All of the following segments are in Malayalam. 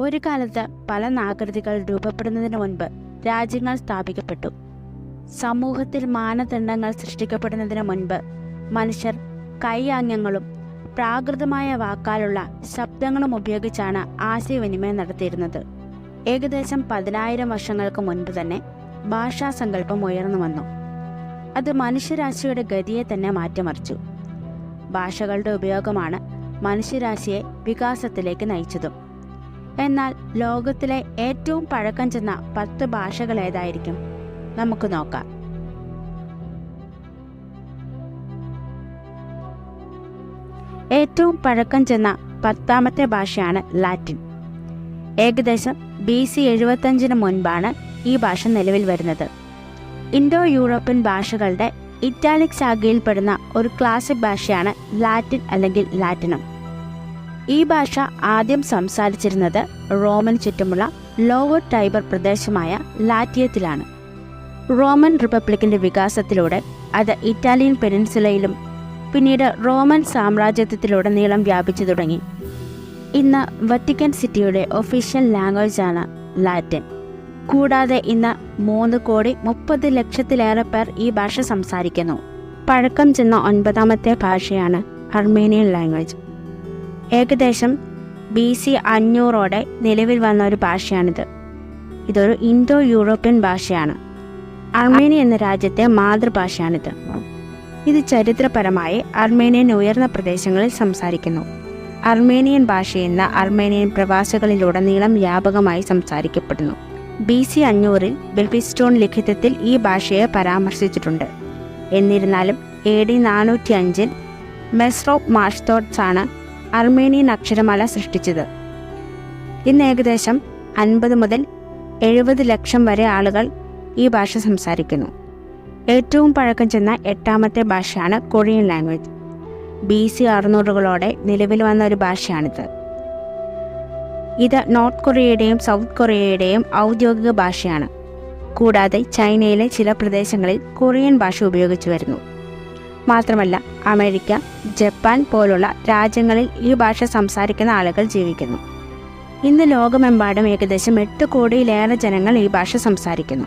ഒരു കാലത്ത് പല നാകൃതികൾ രൂപപ്പെടുന്നതിന് മുൻപ് രാജ്യങ്ങൾ സ്ഥാപിക്കപ്പെട്ടു. സമൂഹത്തിൽ മാനദണ്ഡങ്ങൾ സൃഷ്ടിക്കപ്പെടുന്നതിന് മുൻപ് മനുഷ്യർ കൈയാംഗ്യങ്ങളും പ്രാകൃതമായ വാക്കാലുള്ള ശബ്ദങ്ങളും ഉപയോഗിച്ചാണ് ആശയവിനിമയം നടത്തിയിരുന്നത്. ഏകദേശം പതിനായിരം വർഷങ്ങൾക്ക് മുൻപ് തന്നെ ഭാഷാ സങ്കല്പം ഉയർന്നു വന്നു. അത് മനുഷ്യരാശിയുടെ ഗതിയെ തന്നെ മാറ്റിമറിച്ചു. ഭാഷകളുടെ ഉപയോഗമാണ് മനുഷ്യരാശിയെ വികാസത്തിലേക്ക് നയിച്ചതും. എന്നാൽ ലോകത്തിലെ ഏറ്റവും പഴക്കം ചെന്ന പത്ത് ഭാഷകൾ ഏതായിരിക്കും? നമുക്ക് നോക്കാം. ഏറ്റവും പഴക്കം ചെന്ന പത്താമത്തെ ഭാഷയാണ് ലാറ്റിൻ. ഏകദേശം ബി സി എഴുപത്തഞ്ചിന് മുൻപാണ് ഈ ഭാഷ നിലവിൽ വരുന്നത്. ഇൻഡോ യൂറോപ്യൻ ഭാഷകളുടെ ഇറ്റാലിക് ശാഖയിൽപ്പെടുന്ന ഒരു ക്ലാസിക് ഭാഷയാണ് ലാറ്റിൻ അല്ലെങ്കിൽ ലാറ്റിനം. ഈ ഭാഷ ആദ്യം സംസാരിച്ചിരുന്നത് റോമൻ ചുറ്റുമുള്ള ലോവർ ടൈബർ പ്രദേശമായ ലാറ്റിയത്തിലാണ്. റോമൻ റിപ്പബ്ലിക്കിന്റെ വികാസത്തിലൂടെ അത് ഇറ്റാലിയൻ പെനിൻസുലയിലും പിന്നീട് റോമൻ സാമ്രാജ്യത്തിലുടനീളം വ്യാപിച്ചു തുടങ്ങി. ഇന്ന് വത്തിക്കൻ സിറ്റിയുടെ ഒഫീഷ്യൽ ലാംഗ്വേജാണ് ലാറ്റിൻ. കൂടാതെ ഇന്ന് മൂന്ന് കോടി മുപ്പത് ലക്ഷത്തിലേറെ പേർ ഈ ഭാഷ സംസാരിക്കുന്നു. പഴക്കം ചെന്ന ഒൻപതാമത്തെ ഭാഷയാണ് അർമേനിയൻ ലാംഗ്വേജ്. ഏകദേശം ബി സി അഞ്ഞൂറോടെ നിലവിൽ വന്ന ഒരു ഭാഷയാണിത്. ഇതൊരു ഇൻഡോ യൂറോപ്യൻ ഭാഷയാണ്. അർമേനിയ എന്ന രാജ്യത്തെ മാതൃഭാഷയാണിത്. ഇത് ചരിത്രപരമായി അർമേനിയൻ ഉയർന്ന പ്രദേശങ്ങളിൽ സംസാരിക്കുന്നു. അർമേനിയൻ ഭാഷ എന്ന അർമേനിയൻ പ്രവാസികളിലുടനീളം വ്യാപകമായി സംസാരിക്കപ്പെടുന്നു. ബി സി അഞ്ഞൂറിൽ ബിൽബിസ്റ്റോൺ ലിഖിതത്തിൽ ഈ ഭാഷയെ പരാമർശിച്ചിട്ടുണ്ട്. എന്നിരുന്നാലും എ ഡി നാനൂറ്റി അഞ്ചിൽ മെസ്റോ മാഷ്തോട്ട്സാണ് അർമേനിയൻ അക്ഷരമാല സൃഷ്ടിച്ചത്. ഇന്ന് ഏകദേശം അൻപത് മുതൽ എഴുപത് ലക്ഷം വരെ ആളുകൾ ഈ ഭാഷ സംസാരിക്കുന്നു. ഏറ്റവും പഴക്കം ചെന്ന എട്ടാമത്തെ ഭാഷയാണ് കൊറിയൻ ലാംഗ്വേജ്. ബി സി അറുന്നൂറുകളോടെ നിലവിൽ വന്ന ഒരു ഭാഷയാണിത്. ഇത് നോർത്ത് കൊറിയയുടെയും സൗത്ത് കൊറിയയുടെയും ഔദ്യോഗിക ഭാഷയാണ്. കൂടാതെ ചൈനയിലെ ചില പ്രദേശങ്ങളിൽ കൊറിയൻ ഭാഷ ഉപയോഗിച്ചു വരുന്നു. മാത്രമല്ല അമേരിക്ക ജപ്പാൻ പോലുള്ള രാജ്യങ്ങളിൽ ഈ ഭാഷ സംസാരിക്കുന്ന ആളുകൾ ജീവിക്കുന്നു. ഇന്ന് ലോകമെമ്പാടും ഏകദേശം എട്ട് കോടിയിലേറെ ജനങ്ങൾ ഈ ഭാഷ സംസാരിക്കുന്നു.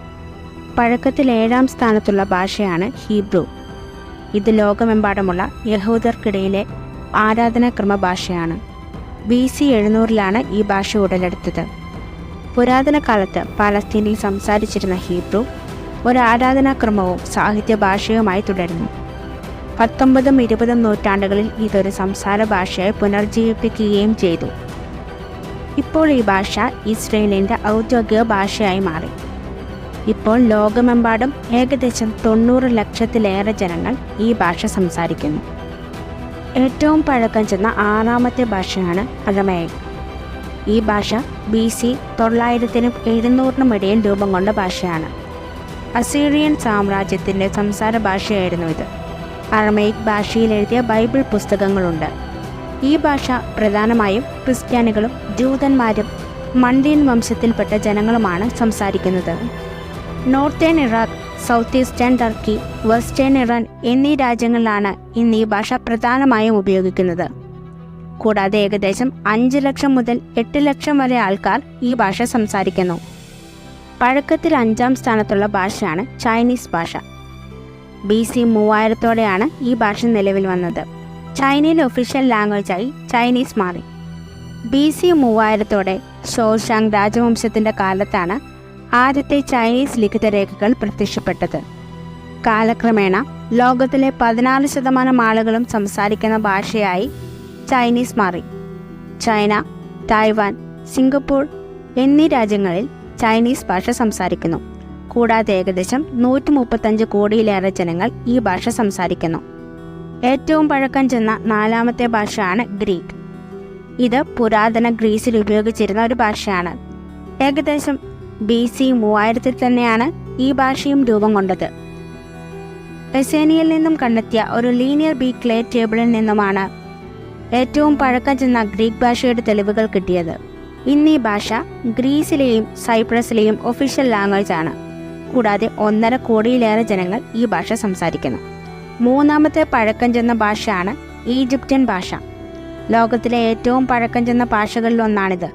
പഴക്കത്തിൽ ഏഴാം സ്ഥാനത്തുള്ള ഭാഷയാണ് ഹീബ്രു. ഇത് ലോകമെമ്പാടുമുള്ള യഹൂദർക്കിടയിലെ ആരാധനാക്രമ ഭാഷയാണ്. ബി സി എഴുന്നൂറിലാണ് ഈ ഭാഷ ഉടലെടുത്തത്. പുരാതന കാലത്ത് പാലസ്തീനിൽ സംസാരിച്ചിരുന്ന ഹീബ്രു ഒരു ആരാധനാക്രമവും സാഹിത്യ ഭാഷയുമായി തുടരുന്നു. പത്തൊമ്പതും ഇരുപതും നൂറ്റാണ്ടുകളിൽ ഇതൊരു സംസാര ഭാഷയായി പുനർജീവിപ്പിക്കുകയും ചെയ്തു. ഇപ്പോൾ ഈ ഭാഷ ഇസ്രയേലിന്റെ ഔദ്യോഗിക ഭാഷയായി മാറി. ഇപ്പോൾ ലോകമെമ്പാടും ഏകദേശം തൊണ്ണൂറ് ലക്ഷത്തിലേറെ ജനങ്ങൾ ഈ ഭാഷ സംസാരിക്കുന്നു. ഏറ്റവും പഴക്കം ചെന്ന ആറാമത്തെ ഭാഷയാണ് അഴമേയ് ഈ ഭാഷ ബി സി തൊള്ളായിരത്തിനും എഴുന്നൂറിനും ഇടയിൽ രൂപം കൊണ്ട ഭാഷയാണ്. അസീറിയൻ സാമ്രാജ്യത്തിന്റെ സംസാര ഭാഷയായിരുന്നു ഇത്. അറമയിക് ഭാഷയിൽ എഴുതിയ ബൈബിൾ പുസ്തകങ്ങളുണ്ട്. ഈ ഭാഷ പ്രധാനമായും ക്രിസ്ത്യാനികളും ജൂതന്മാരും മണ്ടിയൻ വംശത്തിൽപ്പെട്ട ജനങ്ങളുമാണ് സംസാരിക്കുന്നത്. Northern Iraq south eastern Turkey western Iran എന്നീ രാജ്യങ്ങളിലാണ് ഇന്ന് ഈ ഭാഷ പ്രധാനമായും ഉപയോഗിക്കുന്നത്. കൂടാതെ ഏകദേശം അഞ്ച് ലക്ഷം മുതൽ എട്ട് ലക്ഷം വരെ ആൾക്കാർ ഈ ഭാഷ സംസാരിക്കുന്നു. പഴക്കത്തിൽ അഞ്ചാം സ്ഥാനത്തുള്ള ഭാഷയാണ് ചൈനീസ് ഭാഷ. ബി സി മൂവായിരത്തോടെയാണ് ഈ ഭാഷ നിലവിൽ വന്നത്. ചൈനയിലെ ഒഫീഷ്യൽ ലാംഗ്വേജായി ചൈനീസ് മാറി. ബി സി മൂവായിരത്തോടെ ഷോഷാങ് രാജവംശത്തിന്റെ കാലത്താണ് ആദ്യത്തെ ചൈനീസ് ലിഖിത രേഖകൾ പ്രത്യക്ഷപ്പെട്ടത്. കാലക്രമേണ ലോകത്തിലെ പതിനാറ് ശതമാനം ആളുകളും സംസാരിക്കുന്ന ഭാഷയായി ചൈനീസ് മാറി. ചൈന തായ്വാൻ സിംഗപ്പൂർ എന്നീ രാജ്യങ്ങളിൽ ചൈനീസ് ഭാഷ സംസാരിക്കുന്നു. കൂടാതെ ഏകദേശം നൂറ്റി മുപ്പത്തഞ്ച് കോടിയിലേറെ ജനങ്ങൾ ഈ ഭാഷ സംസാരിക്കുന്നു. ഏറ്റവും പഴക്കം ചെന്ന നാലാമത്തെ ഭാഷയാണ് ഗ്രീക്ക്. ഇത് പുരാതന ഗ്രീസിൽ ഉപയോഗിച്ചിരുന്ന ഒരു ഭാഷയാണ്. ഏകദേശം ബി സി മൂവായിരത്തിൽ തന്നെയാണ് ഈ ഭാഷയും രൂപം കൊണ്ടത്. എസേനിയിൽ നിന്നും കണ്ടെത്തിയ ഒരു ലീനിയർ ബി ക്ലേ ടേബിളിൽ നിന്നുമാണ് ഏറ്റവും പഴക്കം ചെന്ന ഗ്രീക്ക് ഭാഷയുടെ തെളിവുകൾ കിട്ടിയത്. ഇന്ന് ഭാഷ ഗ്രീസിലെയും സൈപ്രസിലെയും ഒഫീഷ്യൽ ലാംഗ്വേജ് ആണ്. കൂടാതെ ഒന്നര കോടിയിലേറെ ജനങ്ങൾ ഈ ഭാഷ സംസാരിക്കുന്നു. മൂന്നാമത്തെ പഴക്കം ചെന്ന ഭാഷയാണ് ഈജിപ്ഷ്യൻ ഭാഷ. ലോകത്തിലെ ഏറ്റവും പഴക്കം ചെന്ന ഭാഷകളിലൊന്നാണിത്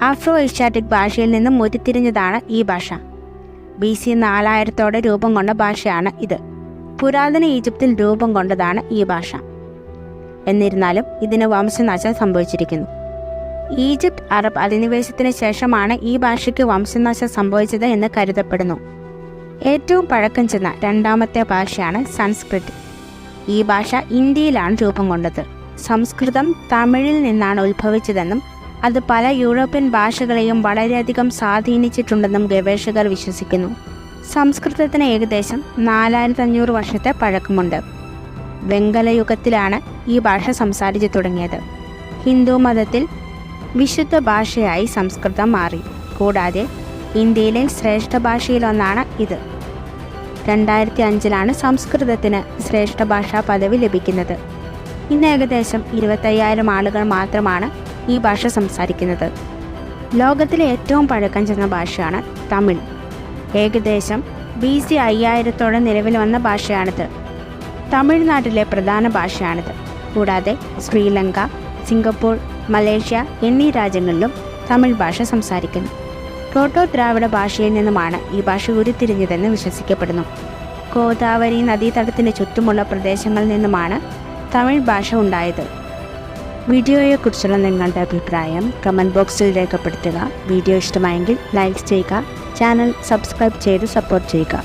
ആഫ്രോ ഏഷ്യാറ്റിക് ഭാഷയിൽ നിന്നും ഉരുത്തിരിഞ്ഞതാണ് ഈ ഭാഷ. ബി സി നാലായിരത്തോടെ രൂപം കൊണ്ട ഭാഷയാണ് ഇത്. പുരാതന ഈജിപ്തിൽ രൂപം കൊണ്ടതാണ് ഈ ഭാഷ. എന്നിരുന്നാലും ഇതിന് വംശനാശം സംഭവിച്ചിരിക്കുന്നു. ഈജിപ്ത് അറബ് അധിനിവേശത്തിന് ശേഷമാണ് ഈ ഭാഷയ്ക്ക് വംശനാശം സംഭവിച്ചത് എന്ന് കരുതപ്പെടുന്നു. ഏറ്റവും പഴക്കം ചെന്ന രണ്ടാമത്തെ ഭാഷയാണ് സംസ്കൃത്. ഈ ഭാഷ ഇന്ത്യയിലാണ് രൂപം കൊണ്ടത്. സംസ്കൃതം തമിഴിൽ നിന്നാണ് ഉത്ഭവിച്ചതെന്നും അത് പല യൂറോപ്യൻ ഭാഷകളെയും വളരെയധികം സ്വാധീനിച്ചിട്ടുണ്ടെന്നും ഗവേഷകർ വിശ്വസിക്കുന്നു. സംസ്കൃതത്തിന് ഏകദേശം നാലായിരത്തഞ്ഞൂറ് വർഷത്തെ പഴക്കമുണ്ട്. വെങ്കലയുഗത്തിലാണ് ഈ ഭാഷ സംസാരിച്ചു തുടങ്ങിയത്. ഹിന്ദു മതത്തിൽ വിശുദ്ധ ഭാഷയായി സംസ്കൃതം മാറി. കൂടാതെ ഇന്ത്യയിലെ ശ്രേഷ്ഠ ഭാഷയിലൊന്നാണ് ഇത്. രണ്ടായിരത്തി അഞ്ചിലാണ് സംസ്കൃതത്തിന് ശ്രേഷ്ഠ ഭാഷാ പദവി ലഭിക്കുന്നത്. ഇന്ന് ഏകദേശം ഇരുപത്തയ്യായിരം ആളുകൾ മാത്രമാണ് ഈ ഭാഷ സംസാരിക്കുന്നത്. ലോകത്തിലെ ഏറ്റവും പഴക്കം ചെന്ന ഭാഷയാണ് തമിഴ്. ഏകദേശം ബി സി അയ്യായിരത്തോടെ നിലവിൽ വന്ന ഭാഷയാണിത്. തമിഴ്നാട്ടിലെ പ്രധാന ഭാഷയാണിത്. കൂടാതെ ശ്രീലങ്ക സിംഗപ്പൂർ മലേഷ്യ എന്നീ രാജ്യങ്ങളിലും തമിഴ് ഭാഷ സംസാരിക്കുന്നു. പ്രോട്ടോ ദ്രാവിഡ ഭാഷയിൽ നിന്നുമാണ് ഈ ഭാഷ ഉരുത്തിരിഞ്ഞതെന്ന് വിശ്വസിക്കപ്പെടുന്നു. ഗോദാവരി നദീതടത്തിന് ചുറ്റുമുള്ള പ്രദേശങ്ങളിൽ നിന്നുമാണ് തമിഴ് ഭാഷ ഉണ്ടായത്. വീഡിയോയെക്കുറിച്ചുള്ള നിങ്ങളുടെ അഭിപ്രായം കമന്റ് ബോക്സിൽ രേഖപ്പെടുത്തുക. വീഡിയോ ഇഷ്ടമായെങ്കിൽ ലൈക്ക് ചെയ്യുക. ചാനൽ സബ്സ്ക്രൈബ് ചെയ്ത് സപ്പോർട്ട് ചെയ്യുക.